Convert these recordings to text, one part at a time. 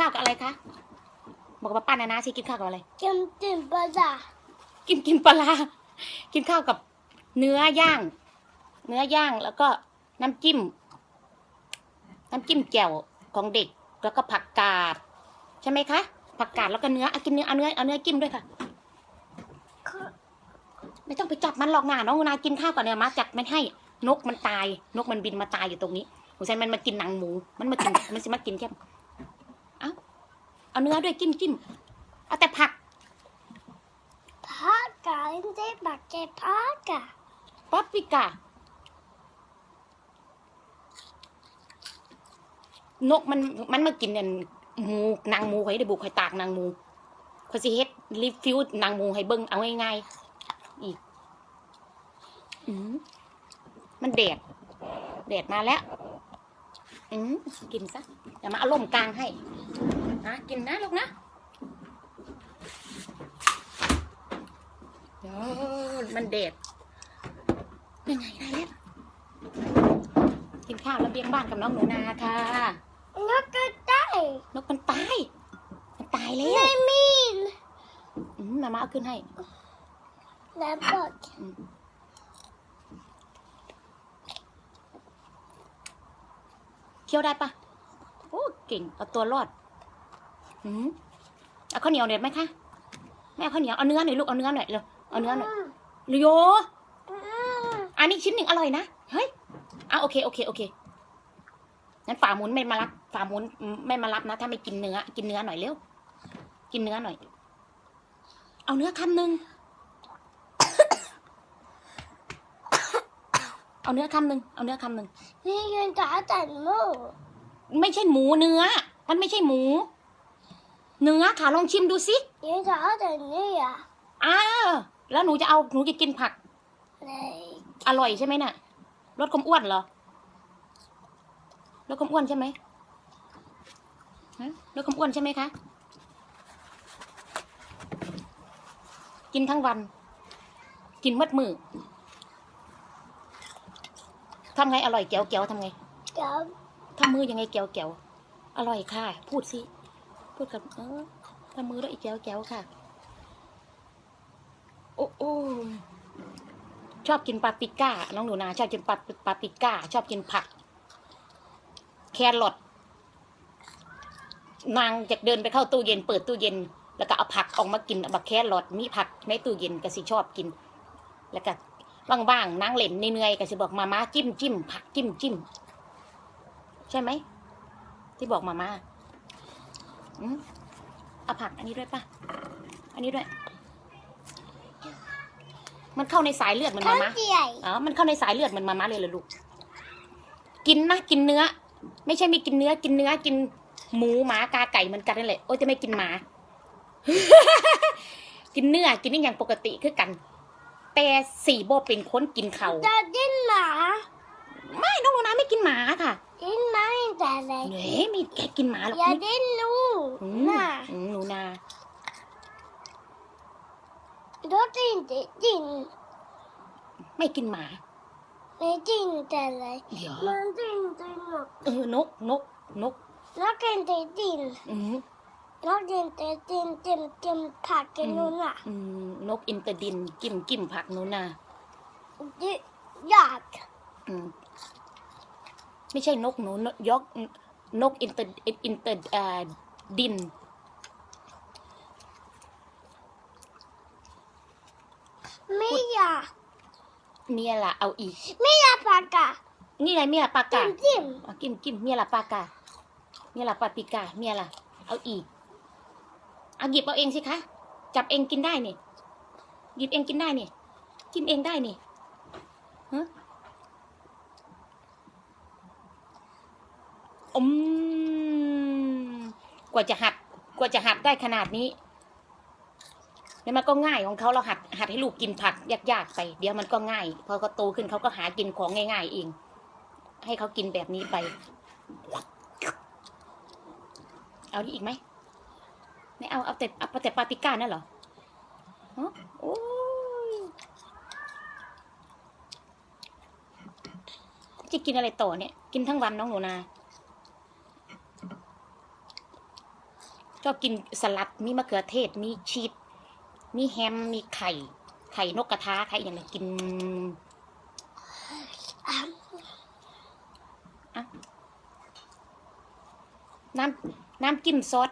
ข้าวกับอะไรคะบอกว่าป้านานาสิกินข้าวกับอะไรกินกินปลาจ้ะกินกินปลาร้ากินข้าวกับเนื้อย่าง เนื้อย่างแล้วก็น้ำจิ้ม น้ำจิ้มแจ่วของเด็กแล้วก็ผักกาดใช่ไหมคะผักกาดแล้วก็เนื้อเอากินเนื้อเอาเนื้อเอาเนื้อจิ้มด้วยค่ะ ไม่ต้องไปจับมันหรอกนะน้องนากินข้าวก่อนเนี่ยมาจับมันให้นกมันตาย นกมันบินมาตายอยู่ตรงนี้หมูสันมันมากินหนังหมู มันมากินมันสิมากินแค่เอา เอาเนื้อด้วยจิ้มจิ้มเอาแต่ผักผักกาอินเดบักเก็ตผักกาปาปริกา นกมันมันมากินอันหมูนางหมูให้ได้บุกให้ตากนางหมูเขาสิเฮ็ดรีฟิวนางหมูให้เบิ่งเอาง่ายๆอีกอืมมันแดดแดดมาแล้ว อืมกินซะอย่ามาเอาล่มกลางให้นะกินนะลูกนะเดี๋ยวมันแดดยังไงได้แล้วกินข้าวแล้วเบี้ยงบ้านกับน้องหนูนาค่ะแล้วก็ได้นกมันตาย มันตายแล้วไม่มีนอืมมามาเอาขึ้นให้แล้วบอก เคี้ยวได้ปะโอ้เก่งเอาตัวรอดอืมเอาข้าวเหนียวหน่อยไหมคะไม่ข้าวเหนียวเอาเนื้อหน่อยลูกเอาเนื้อหน่อยเร็วเอาเนื้อหน่อยโยอันนี้ชิ้นหนึ่งอร่อยนะเฮ้ยอะโอเคโอเคโอเคงั้นฝ่ามุนไม่มารับฝ่ามุนไม่มารับนะ ถ้าไม่กินเนื้อ กินเนื้อหน่อยเร็วกินเนื้อหน่อย เอาเนื้อคำหนึ่ง เอาเนื้อคำหนึ่งเอาเนื้อคำหนึ่งนี่ยังจะแต่งมูไม่ใช่หมูเนื้อ มันไม่ใช่หมู เนื้อค่ะลองชิมดูสิยังจะแต่งนี่อะอ้าวแล้วหนูจะเอาหนูจะกินผักเลยอร่อยใช่ไหมน่ะลดความอ้วนเหรอลดความอ้วนใช่ไหมฮะลดความอ้วนใช่ไหมคะ กินทั้งวัน กินมัดมือ ทำไงอร่อยแก้วแก้วทำไงเดี๋ยวทำมือยังไงแก้วแก้วอร่อยค่ะ พูดสิพูดกับเออทำมือด้วยอีกแก้วแก้วค่ะโอ้โอ้ชอบกินปาปริก้าน้องหนูนาชอบกินปาปาปริก้า ชอบกินผัก แครอทนางจะเดินไปเข้าตู้เย็น เปิดตู้เย็น แล้วก็เอาผักออกมากินเอาบักแครอทมีผักในตู้เย็นก็สิชอบกิน แล้วก็ ว่างๆนางเล่นเหนื่อยๆก็สิบอกมาม่าจิ้มจิ้มผักจิ้มจิ้มใช่ไหมที่บอกมาม่าอืมเอาผักอันนี้ด้วยป่ะ อันนี้ด้วย มันเข้าในสายเลือดเหมันข้ามาม่าเจียอ๋อมันเข้าในสายเลือดเหมันมาม่าเลยเหรอลูก กินนะกินเนื้อ ไม่ใช่ไม่กินเนื้อ กินเนื้อกินหมูหมากาไก่เหมือนกันนั่นแหละโอ้ยจะไม่กินหมา กินเนื้อกินนี่อย่างปกติคือกัน แต่สี่โบเป็นคนกินเขาจะดิ้นหมาไม่น้องโนนาไม่กินหมาค่ะดิ้นหมาแต่เลยเฮ้ยมีแกกินหมาหรอกอย่านี่ดิ้นหนูอืมน่ะอืมหนูนารถดิ้นดิ้นไม่กินหมา ไม่ดิ้นแต่เลยเดี๋ยวมันดิ้นดิ้นหมดเออนกนกนกแล้วกินแต่ดิ้นอืม แล้วกินแต่ดิ้นดิ้นดิ้นผักกินนู่นน่ะอืมนกอินเตอร์ดินกิมกิมผักหนูนาดิอยากอืมไม่ใช่นกหนูนกยกนกอินเตอร์อินเตอร์อ่าดินไม่อยากเมียละเอาอีกไม่อยากปากกานี่อะไรเมียละปากจิ้กามจิ้มเอากิมกิมเมียละปากกาเมียละปาปิกาเมียละเอาอีก เอาหยิบเอาเองสิคะ จับเองกินได้นี่ หยิบเองกินได้นี่ กินเองได้นี่ฮะอมกว่าจะหัด กว่าจะหัดได้ขนาดนี้แล้วมันก็ง่ายของเขาเราหัดหัดให้ลูกกินผักยากๆไปเดี๋ยวมันก็ง่าย พอเขาโตขึ้นเขาก็หากินของง่าย ๆ เอง ให้เขากินแบบนี้ไป เอานี่อีกไหม ไม่เอาเอาแต่เอาแต่ปาปิก้านั่นเหรอฮะโอ้ยจะกินอะไรต่อเนี่ย กินทั้งวันน้องหนูนาชอบกินสลัดมีมะเขือเทศ มีชีสมีแฮมมีไข่ ไข่นกกระทาไข่อย่างไรกินน้ำน้ำจิ้มซอส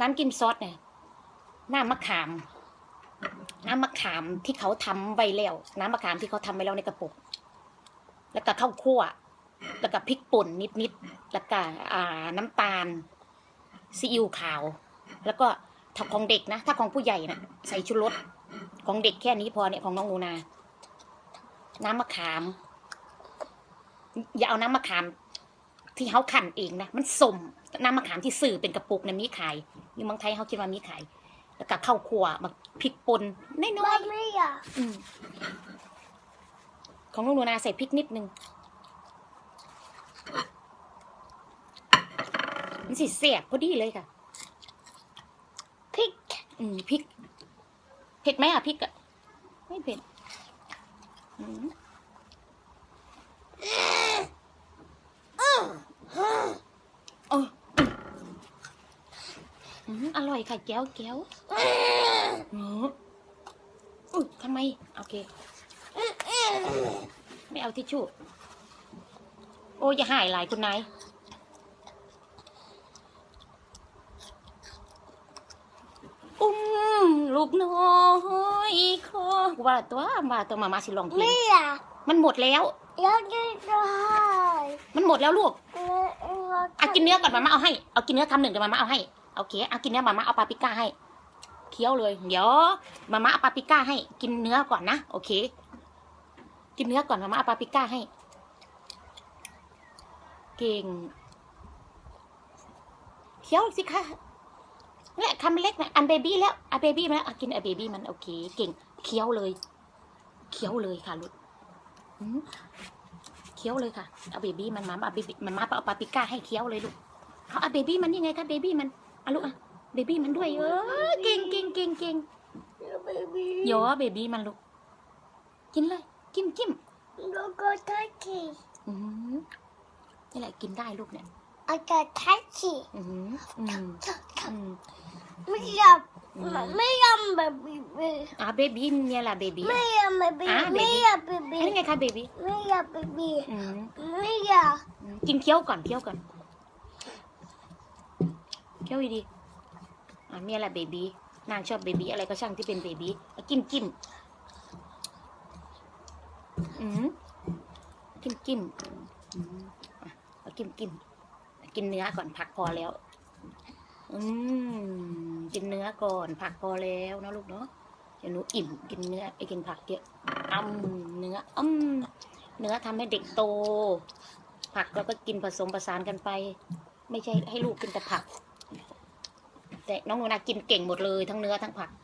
น้ำจิ้มซอสเนี่ยน้ำมะขาม น้ำมะขามที่เขาทำไว้แล้ว น้ำมะขามที่เขาทำไว้แล้วในกระปุก แล้วก็ข้าวคั่ว แล้วก็พริกป่นนิดๆแล้วก็น้ำตาลซีอิ๊วขาว แล้วก็ถ้าของเด็กนะ ถ้าของผู้ใหญ่นะใส่ชูรสของเด็กแค่นี้พอเนี่ยของน้องนูนา น้ำมะขาม อย่าเอาน้ำมะขาม ที่เขาขั่นเองนะมันสม น้ำมะขามที่สื่อเป็นกระปุกนะมีขายอยู่เมืองไทยเขาคิดว่ามีขาย แล้วก็ข้าวคั่วมาพริกป่นน้อยไม่ไม่อยากๆอืมของลุงหนูนาใส่พริกนิดนึงมันสิเสียบพอดีเลยค่ะพริก อืมพริก เผ็ดไหมอะพริกอะ ไม่เผ็ด อืมโอ้ย อืมอร่อยค่ะแก้วแก้วอืมอุ้ยทำไม โอเค ไม่เอาทิชชู่ โอ้ยอย่าหายหลายคุณนายอุ้มลูกน้อยคอกูว่าตัวว่าตัวมามาสิลองเพลไม่งอยากมันหมดแล้วอยากกินได้มันหมดแล้วลูกแล้วเอากินเนื้อก่อนมามาเอาให้ เอากินเนื้อคำหนึ่งเดี๋ยวมามาเอาให้ โอเคเอากินเนื้อมามาเอาปาปิก้าให้เคี้ยวเลย เดี๋ยวมามาเอาปาปิก้าให้ กินเนื้อก่อนนะโอเค กินเนื้อก่อนมามาเอาปาปิก้าให้ เก่งเคี้ยวสิคะนี่คำเล็กนะอันเบบี้แล้วอันเบบี้มาแล้วกินอันเบบี้มันโอเค เก่งเคี้ยวเลยเคี้ยวเลยค่ะลูกเคี้ยวเลยค่ะเอาเบบี้มันมาเอาเบบี้มันมาเอาปาปิก้าให้เคี้ยวเลยลูกเอาเอาเบบี้มันยังไงคะเบบี้มัน อาลูกอะเบบี้มันด้วยเออเก่งเก่งเก่งเก่งเบบี้โยเบบี้มันลูก กินเลยจิ้มจิ้มแล้วก็ทัชชีอืมนี่แหละกินได้ลูกเนี่ยอาจารย์ทัชชีอืมอืมอืมไม่อยากอืมไม่อยากแบบบีอะเบบี้เนี่ยแหละเบบี้ไม่อยากแบบบีอะ baby ไม่อยากแบบบีอันนี้ไงคะเบบี้ไม่อยากแบบบีอืมไม่อยากกินเคี้ยวก่อนเคี้ยวก่อน เคี้ยวดีๆอะเนี่ยแหละเบบี้นางชอบเบบี้อะไรก็ช่างที่เป็นเบบี้กิมจิ้มอืมจิ้มจิ้มอืมอะเอาจิ้มจิ้มกินเนื้อก่อนผักพอแล้ว อืมกินเนื้อก่อนผักพอแล้วนะลูกเนาะเดี๋ยวหนูอิ่มกินเนื้อไปกินผักเยอะอ้ำเนื้ออ้ำเนื้อทำให้เด็กโต ผักแล้วก็กินผสมผสานกันไป ไม่ใช่ให้ลูกกินแต่ผัก แต่น้องหนูนากินเก่งหมดเลยทั้งเนื้อทั้งผักอะลูก